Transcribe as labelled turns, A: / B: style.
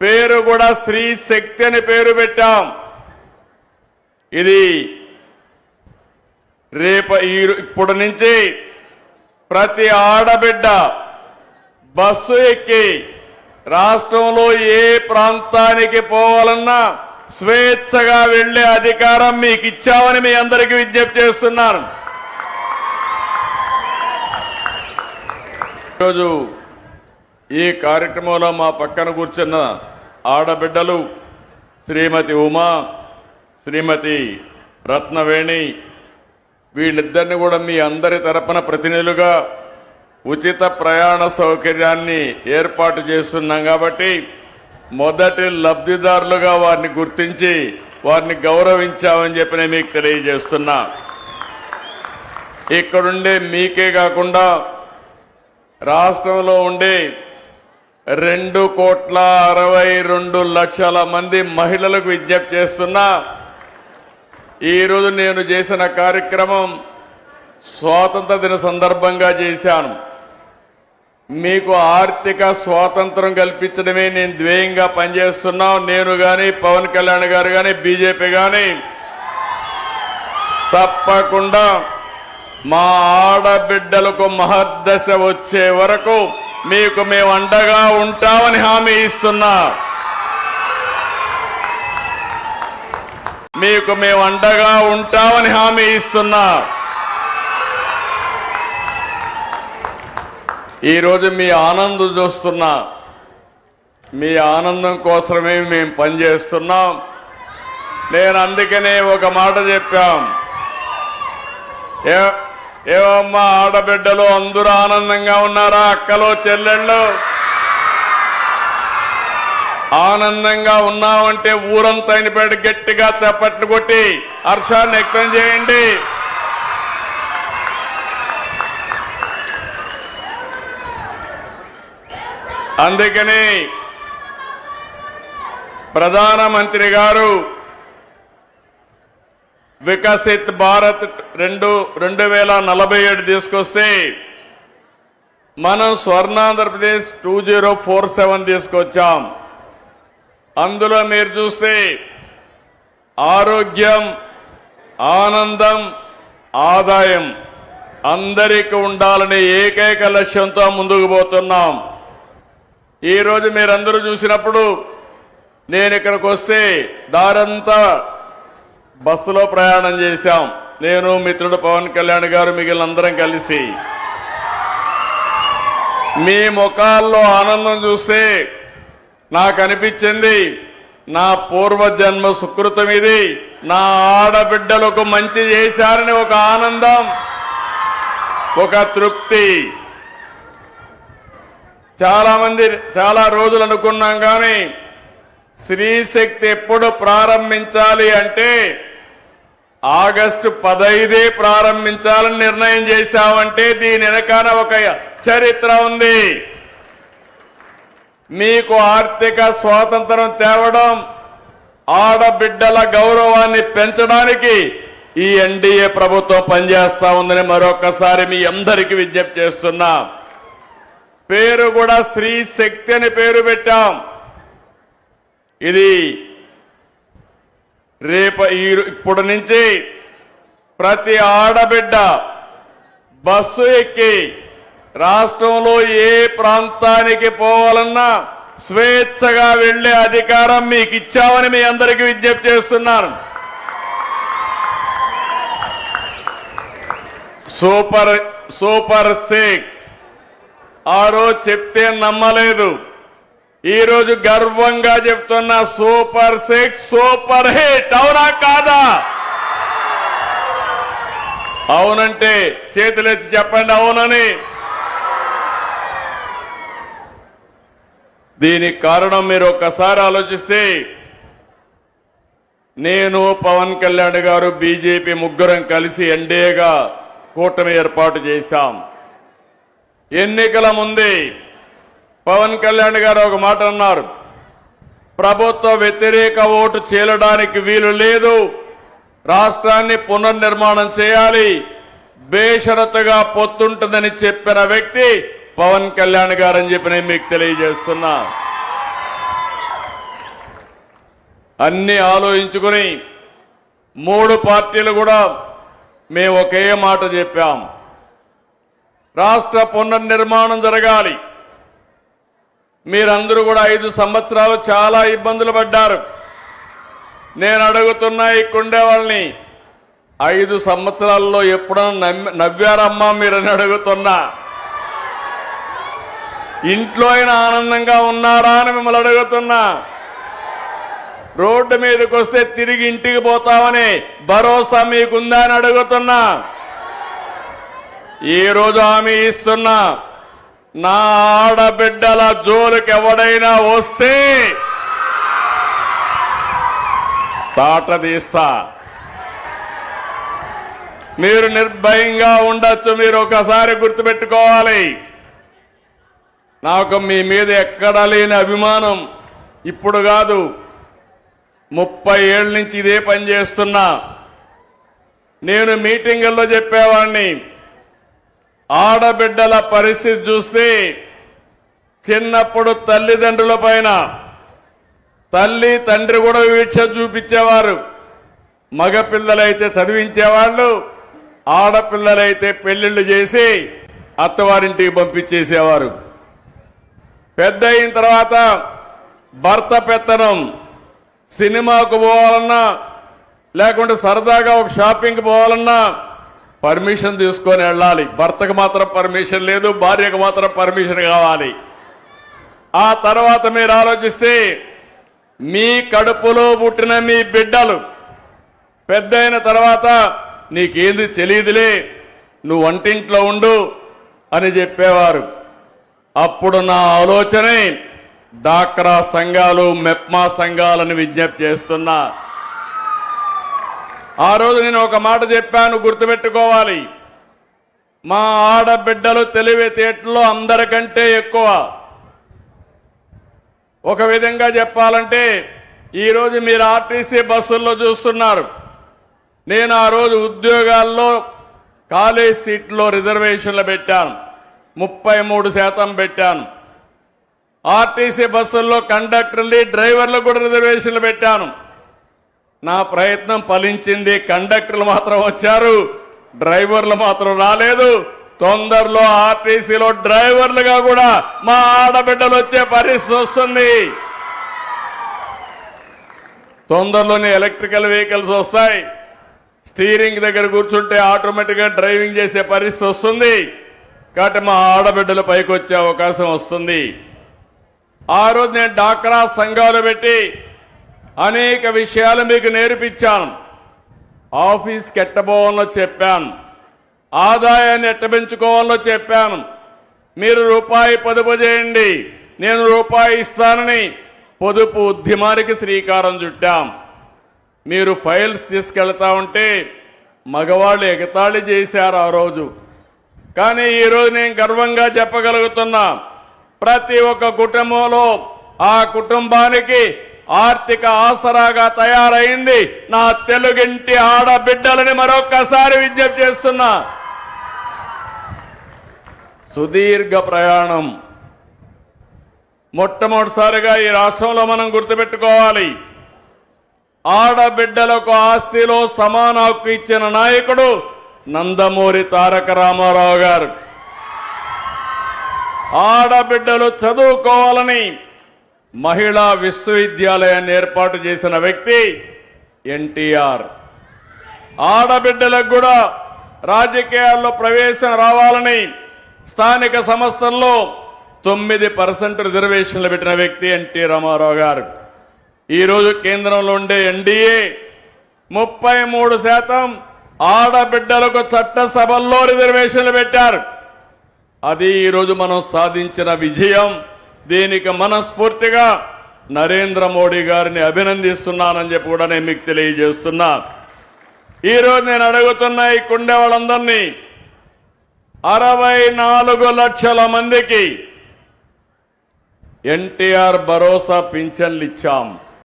A: పేరు కూడా స్త్రీ శక్తి అని పేరు పెట్టాం. ఇది రేపు ఈ ఇప్పుడు నుంచి ప్రతి ఆడబిడ్డ బస్సు ఎక్కి రాష్ట్రంలో ఏ ప్రాంతానికి పోవాలన్నా స్వేచ్ఛగా వెళ్ళే అధికారం మీకు ఇచ్చామని మీ అందరికీ విజ్ఞప్తి చేస్తున్నాను. ఈరోజు ఈ కార్యక్రమంలో మా పక్కన కూర్చున్న ఆడబిడ్డలు శ్రీమతి ఉమా శ్రీమతి రత్నవేణి వీళ్ళిద్దరిని కూడా మీ అందరి తరపున ప్రతినిధులుగా ఉచిత ప్రయాణ సౌకర్యాన్ని ఏర్పాటు చేస్తున్నాం కాబట్టి మొదటి లబ్ధిదారులుగా వారిని గుర్తించి వారిని గౌరవించామని చెప్పి నేను మీకు తెలియజేస్తున్నా. ఇక్కడుండే మీకే కాకుండా రాష్ట్రంలో ఉండే రెండు కోట్ల అరవై రెండు లక్షల మంది మహిళలకు విజ్ఞప్తి చేస్తున్నా. ఈరోజు నేను చేసిన కార్యక్రమం స్వాతంత్ర దిన సందర్భంగా చేశాను. మీకు ఆర్థిక స్వాతంత్రం కల్పించడమే నేను ధ్యేయంగా పనిచేస్తున్నా. నేను కానీ పవన్ కళ్యాణ్ గారు కానీ బీజేపీ కానీ తప్పకుండా మా ఆడబిడ్డలకు మహద్దశ వచ్చే వరకు మీకు మేము అండగా ఉంటామని హామీ ఇస్తున్నా. మీకు మేము అండగా ఉంటామని హామీ ఇస్తున్నా. ఈరోజు మీ ఆనందం చూస్తున్నా. మీ ఆనందం కోసమే మేము పనిచేస్తున్నాం. నేను అందుకనే ఒక మాట చెప్పాం. ఏమమ్మా ఆడబిడ్డలు అందరూ ఆనందంగా ఉన్నారా అక్కలో చెల్లెళ్ళు? ఆనందంగా ఉన్నామంటే ఊరంతా అయినపేట గట్టిగా చప్పట్లు కొట్టి హర్షాన్ని వ్యక్తం చేయండి. అందుకని ప్రధానమంత్రి గారు వికసిత్ భారత్ రెండు రెండు వేల నలభై ఏడు తీసుకొస్తే మనం Swarnandhra Pradesh two zero four seven తీసుకొచ్చాం. అందులో మీరు చూస్తే ఆరోగ్యం ఆనందం ఆదాయం అందరికీ ఉండాలనే ఏకైక లక్ష్యంతో ముందుకు పోతున్నాం. ఈరోజు మీరందరూ చూసినప్పుడు నేను ఇక్కడికి వస్తే దారంతా బస్సులో ప్రయాణం చేశాం. నేను మిత్రుడు పవన్ కళ్యాణ్ గారు మిగిలిన అందరం కలిసి. మీ ముఖాల్లో ఆనందం చూస్తే నాకు అనిపించింది నా పూర్వజన్మ సుకృతం ఇది నా ఆడబిడ్డలకు మంచి చేశారని ఒక ఆనందం ఒక తృప్తి. చాలా మంది చాలా రోజులు అనుకున్నాం కానీ స్త్రీ శక్తి ఎప్పుడు ప్రారంభించాలి అంటే ఆగస్టు పదైదే ప్రారంభించాలని నిర్ణయం చేశామంటే దీని వెనకాల ఒక చరిత్ర ఉంది. మీకు ఆర్థిక స్వాతంత్రం తేవడం ఆడబిడ్డల గౌరవాన్ని పెంచడానికి ఈ ఎన్డీఏ ప్రభుత్వం పనిచేస్తా ఉందని మరొకసారి మీ అందరికీ విజ్ఞప్తి చేస్తున్నా. పేరు కూడా స్త్రీ శక్తి అని పేరు పెట్టాం. ఇది రేపు ఈ ఇప్పుడు నుంచి ప్రతి ఆడబిడ్డ బస్సు ఎక్కి రాష్ట్రంలో ఏ ప్రాంతానికి పోవాలన్నా స్వేచ్ఛగా వెళ్ళే అధికారం మీకు ఇచ్చామని మీ అందరికీ విజ్ఞప్తి చేస్తున్నాను. Super super six. ఆ రోజు చెప్తే నమ్మలేదు. ఈరోజు గర్వంగా చెప్తున్న సూపర్ సిక్స్ సూపర్ హిట్. అవునా కాదా? అవునంటే చేతులెత్తి చెప్పండి అవునని. దీనికి కారణం మీరు ఒక్కసారి ఆలోచిస్తే నేను పవన్ కళ్యాణ్ గారు బీజేపీ ముగ్గురం కలిసి ఎన్డీఏగా కూటమి ఏర్పాటు చేశాం. ఎన్నికల ముందే పవన్ కళ్యాణ్ గారు ఒక మాట అన్నారు. ప్రభుత్వ వ్యతిరేక ఓటు చీలడానికి వీలు లేదు. రాష్ట్రాన్ని పునర్నిర్మాణం చేయాలి. బేషరతుగా పొత్తుంటుందని చెప్పిన వ్యక్తి పవన్ కళ్యాణ్ గారని చెప్పి నేను మీకు తెలియజేస్తున్నా. అన్ని ఆలోచించుకుని మూడు పార్టీలు కూడా మేము ఒకే మాట చెప్పాం. రాష్ట్ర పునర్నిర్మాణం జరగాలి. మీరందరూ కూడా ఐదు సంవత్సరాలు చాలా ఇబ్బందులు పడ్డారు. నేను అడుగుతున్నా ఇక్కడుండే వాళ్ళని ఐదు సంవత్సరాల్లో ఎప్పుడన్నా నవ్వారమ్మా మీరని అడుగుతున్నా. ఇంట్లో అయినా ఆనందంగా ఉన్నారా అని మిమ్మల్ని అడుగుతున్నా. రోడ్డు మీదకి వస్తే తిరిగి ఇంటికి పోతామని భరోసా మీకుందా అని అడుగుతున్నా. ఈరోజు రోజు హామీ ఇస్తున్నా? నా ఆడబిడ్డల జోలికి ఎవడైనా వస్తే తాట తీస్తా. మీరు నిర్భయంగా ఉండొచ్చు మీరు ఒకసారి గుర్తుపెట్టుకోవాలి. నాకు మీ మీద ఎక్కడా లేని అభిమానం ఇప్పుడు కాదు. ముప్పై ఏళ్ళ నుంచి ఇదే పని చేస్తున్నా. నేను మీటింగుల్లో చెప్పేవాడిని ఆడబిడ్డల పరిస్థితి చూస్తే చిన్నప్పుడు తల్లిదండ్రుల పైన తల్లి తండ్రి కూడా వీక్ష చూపించేవారు. మగపిల్లలైతే చదివించేవాళ్ళు ఆడపిల్లలైతే పెళ్ళిళ్ళు చేసి అత్తవారింటికి పంపించేసేవారు. పెద్ద అయిన తర్వాత భర్త పెత్తనం సినిమాకు పోవాలన్నా లేకుంటే సరదాగా ఒక షాపింగ్కి పోవాలన్నా పర్మిషన్ తీసుకొని వెళ్ళాలి. భర్తకు మాత్రం పర్మిషన్ లేదు భార్యకు మాత్రం పర్మిషన్ కావాలి. ఆ తర్వాత మీరు ఆలోచిస్తే మీ కడుపులో పుట్టిన మీ బిడ్డలు పెద్ద అయిన తర్వాత నీకేంది తెలియదులే నువ్వు వంటింట్లో ఉండు అని చెప్పేవారు. అప్పుడు నా ఆలోచనే డాక్రా సంఘాలు మెప్మా సంఘాలని విజ్ఞప్తి చేస్తున్నా. ఆ రోజు నేను ఒక మాట చెప్పాను గుర్తుపెట్టుకోవాలి. మా ఆడబిడ్డలు తెలివితేటలో అందరికంటే ఎక్కువ. ఒక విధంగా చెప్పాలంటే ఈరోజు మీరు ఆర్టీసీ బస్సుల్లో చూస్తున్నారు. నేను ఆ రోజు ఉద్యోగాల్లో కాలేజ్ సీట్లో రిజర్వేషన్లు పెట్టాను. ముప్పై మూడు శాతం పెట్టాను. ఆర్టీసీ బస్సుల్లో కండక్టర్లు డ్రైవర్లు కూడా రిజర్వేషన్లు పెట్టాను. నా ప్రయత్నం ఫలించింది కండక్టర్లు మాత్రం వచ్చారు డ్రైవర్లు మాత్రం రాలేదు తొందరలో ఆర్టీసీలో డ్రైవర్లుగా కూడా మా ఆడబిడ్డలు వచ్చే పరిస్థితి వస్తుంది. తొందరలోనే ఎలక్ట్రికల్ వెహికల్స్ వస్తాయి స్టీరింగ్ దగ్గర కూర్చుంటే ఆటోమేటిక్గా డ్రైవింగ్ చేసే పరిస్థితి వస్తుంది. కాబట్టి మా ఆడబిడ్డలు పైకి వచ్చే అవకాశం వస్తుంది. ఆ రోజు నేను డాక్రా సంఘాలు పెట్టి అనేక విషయాలు మీకు నేర్పించాను. ఆఫీస్కి ఎట్టబోవాలో చెప్పాను. ఆదాయాన్ని ఎట్ట పెంచుకోవాలో చెప్పాను. మీరు రూపాయి పొదుపు చేయండి. నేను రూపాయి ఇస్తానని పొదుపు ఉద్యమానికి శ్రీకారం చుట్టాం. మీరు ఫైల్స్ తీసుకెళ్తా ఉంటే మగవాళ్ళు ఎగతాళి చేశారు ఆ రోజు. కానీ ఈరోజు నేను గర్వంగా చెప్పగలుగుతున్నా ప్రతి ఒక్క కుటుంబంలో ఆ కుటుంబానికి ఆర్థిక ఆసరాగా తయారైంది. నా తెలుగింటి ఆడబిడ్డలని మరొక్కసారి విజ్ఞప్తి చేస్తున్నా. సుదీర్ఘ ప్రయాణం. మొట్టమొదటిసారిగా ఈ రాష్ట్రంలో మనం గుర్తుపెట్టుకోవాలి. ఆడబిడ్డలకు ఆస్తిలో సమాన హక్కు ఇచ్చిన నాయకుడు నందమూరి తారక రామారావు గారు. ఆడబిడ్డలు చదువుకోవాలని మహిళా విశ్వవిద్యాలయాన్ని ఏర్పాటు చేసిన వ్యక్తి ఎన్టీఆర్. ఆడబిడ్డలకు కూడా రాజకీయాల్లో ప్రవేశం రావాలని స్థానిక సంస్థల్లో తొమ్మిది పర్సెంట్ రిజర్వేషన్లు పెట్టిన వ్యక్తి ఎన్టీ రామారావు గారు. ఈరోజు కేంద్రంలో ఉండే ఎన్డీఏ ముప్పై మూడు శాతం ఆడబిడ్డలకు చట్టసభల్లో రిజర్వేషన్లు పెట్టారు. అది ఈరోజు మనం సాధించిన విజయం. దీనికి మనస్ఫూర్తిగా నరేంద్ర మోడీ గారిని అభినందిస్తున్నానని చెప్పి కూడా నేను మీకు తెలియజేస్తున్నా. ఈరోజు నేను అడుగుతున్న ఈ కుండే వాళ్ళందరినీ అరవై నాలుగు లక్షల మందికి ఎన్టీఆర్ భరోసా పింఛన్లు ఇచ్చాం.